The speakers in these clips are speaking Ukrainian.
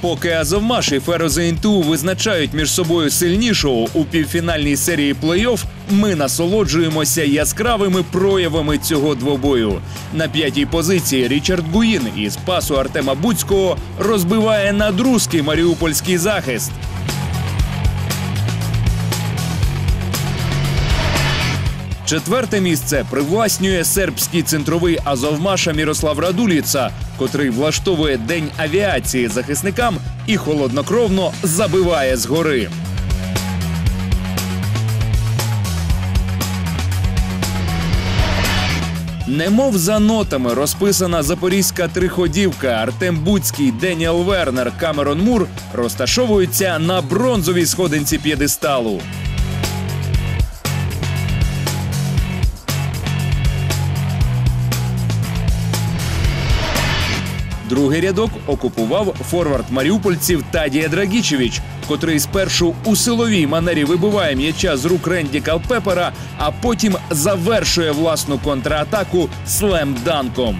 Поки Азовмаш і Ферозинту визначають між собою сильнішого у півфінальній серії плей-офф, ми насолоджуємося яскравими проявами цього двобою. На п'ятій позиції Річард Гуїн із пасу Артема Буцького розбиває надрузки маріупольський захист. Четверте місце привласнює сербський центровий Азовмаша Мірослав Радуліца, котрий влаштовує день авіації захисникам і холоднокровно забиває згори. Немов за нотами розписана запорізька триходівка Артем Буцький, Деніел Вернер, Камерон Мур розташовуються на бронзовій сходинці п'єдесталу. Другий рядок окупував форвард маріупольців Тадія Драгічевич, котрий спершу у силовій манері вибиває м'яча з рук Ренді Калпепера, а потім завершує власну контратаку слем-данком.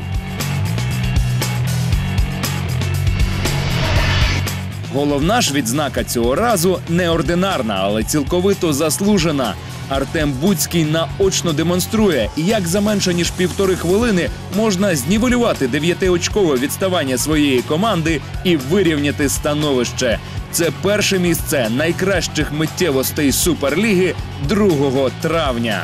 Головна ж відзнака цього разу неординарна, але цілковито заслужена. Артем Буцький наочно демонструє, як за менше ніж півтори хвилини можна знівелювати дев'ятиочкове відставання своєї команди і вирівняти становище. Це перше місце найкращих миттєвостей суперліги 2 травня.